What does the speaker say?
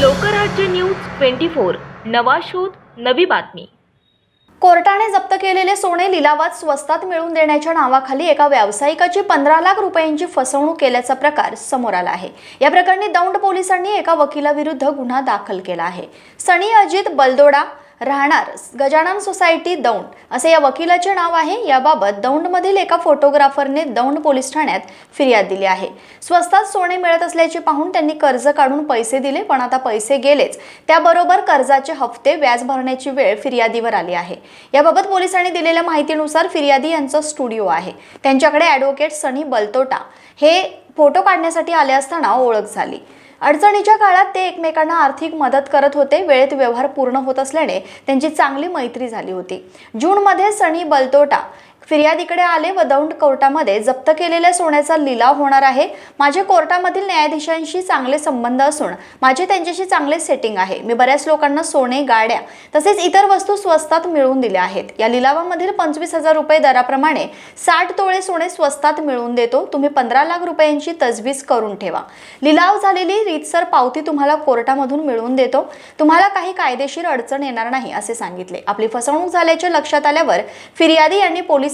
Lokrajya news twenty four नवा शोध नवी बातमी. कोर्टाने जप्त केलेले सोने लिलावात स्वस्तात मिळवून देण्याच्या नावाखाली एका व्यावसायिकाची पंधरा लाख रुपयांची फसवणूक केल्याचा प्रकार समोर आला आहे. या प्रकरणी दौंड पोलिसांनी एका वकिलाविरुद्ध गुन्हा दाखल केला आहे. सनी अजित बलदोडा राहणार. गजानन सोसायटी दौंड. असे या वकिलाचे नाव आहे. याबाबत दौंडमधील एका फोटोग्राफरने दौंड पोलीस ठाण्यात फिर्याद दिली आहे. स्वस्तात सोने मिळत असल्याचे पाहून त्यांनी कर्ज काढून पैसे दिले पण आता पैसे गेलेच. त्याबरोबर कर्जाचे हप्ते व्याज भरण्याची वेळ फिर्यादीवर आली आहे. याबाबत पोलिसांनी दिलेल्या माहितीनुसार फिर्यादी यांचा स्टुडिओ आहे. त्यांच्याकडे ॲडव्होकेट सनी बलतोटा. हे फोटो काढण्यासाठी आले असताना ओळख झाली. अडचणीच्या काळात ते एकमेकांना आर्थिक मदत करत होते. वेळेत व्यवहार पूर्ण होत असल्याने त्यांची चांगली मैत्री झाली होती. जूनमध्ये सनी बलतोटा फिर्यादीकडे आले व दौंड कोर्टामध्ये जप्त केलेल्या सोन्याचा लिलाव होणार आहे. माझे कोर्टामधील न्यायाधीशांशी चांगले संबंध असून माझे त्यांच्याशी चांगले सेटिंग आहे. मी बऱ्याच लोकांना सोने गाड्या तसेच इतर वस्तू स्वस्तात मिळवून दिल्या आहेत. या लिलावामधील पंचवीस हजार रुपये दराप्रमाणे साठ तोळे सोने स्वस्तात मिळवून देतो. तुम्ही पंधरा लाख रुपयांची तजवीज करून ठेवा. लिलाव झालेली रीतसर पावती तुम्हाला कोर्टामधून मिळवून देतो. तुम्हाला काही कायदेशीर अडचण येणार नाही असे सांगितले. आपली फसवणूक झाल्याचे लक्षात आल्यावर फिर्यादी यांनी पोलीस